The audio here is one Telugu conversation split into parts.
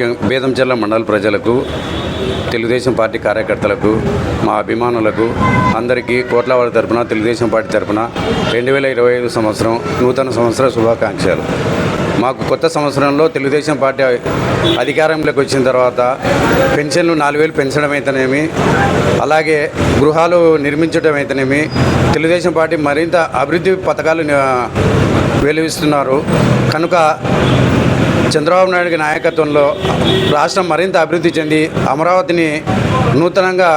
ముఖ్యంగా బేదంచెర్ల మండల ప్రజలకు తెలుగుదేశం పార్టీ కార్యకర్తలకు మా అభిమానులకు అందరికీ కోట్లవాడి తరపున తెలుగుదేశం పార్టీ తరపున రెండు వేల ఇరవై ఐదు సంవత్సరం నూతన సంవత్సర శుభాకాంక్షలు. మాకు కొత్త సంవత్సరంలో తెలుగుదేశం పార్టీ అధికారంలోకి వచ్చిన తర్వాత పెన్షన్లు నాలుగు వేలు పెంచడం అయితేనేమి అలాగే గృహాలు నిర్మించడం అయితేనేమి తెలుగుదేశం పార్టీ మరింత అభివృద్ధి పథకాలు వెలువిస్తున్నారు. కనుక చంద్రబాబు నాయుడు నాయకత్వంలో రాష్ట్రం మరింత అభివృద్ధి చెంది అమరావతిని నూతనంగా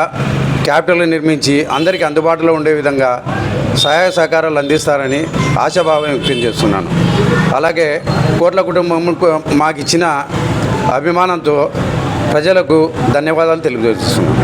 క్యాపిటల్ నిర్మించి అందరికీ అందుబాటులో ఉండే విధంగా సహాయ సహకారాలు అందిస్తారని ఆశాభావం వ్యక్తం చేస్తున్నాను. అలాగే కోట్ల కుటుంబం మాకు ఇచ్చిన అభిమానంతో ప్రజలకు ధన్యవాదాలు తెలియజేస్తున్నాను.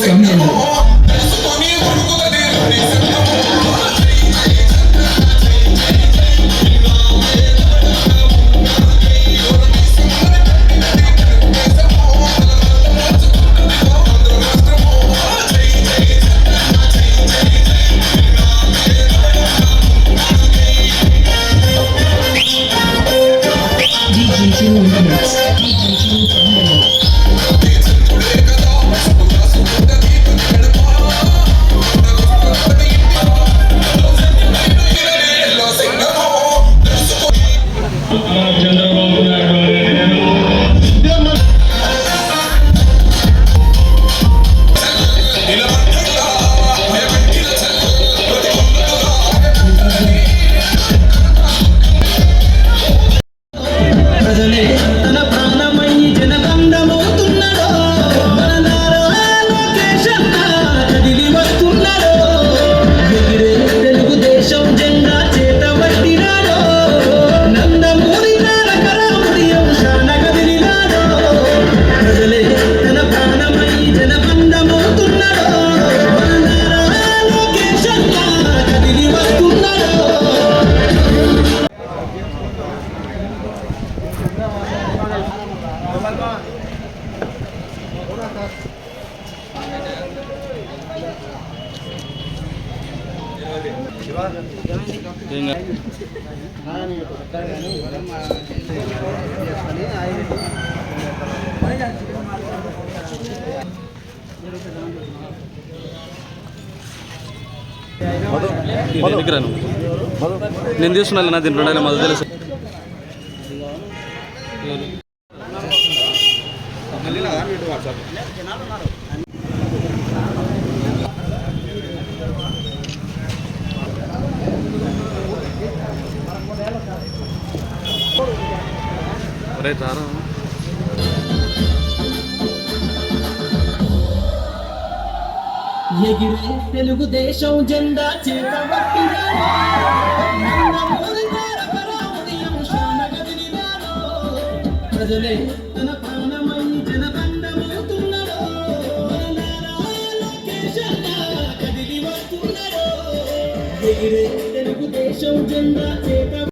想不 నేను తీసుకున్నాను నా దీంట్లో ఉండాలి మొదలు తెలుసు. రైట్ రారా ఎగిరే తెలుగుదేశం జెండా చేతబట్టినాడు ప్రజలే తన ప్రాణమై జనబంధమవుతున్నాడు కదిలి వస్తున్నాడు ఎగిరే తెలుగుదేశం జెండా చేత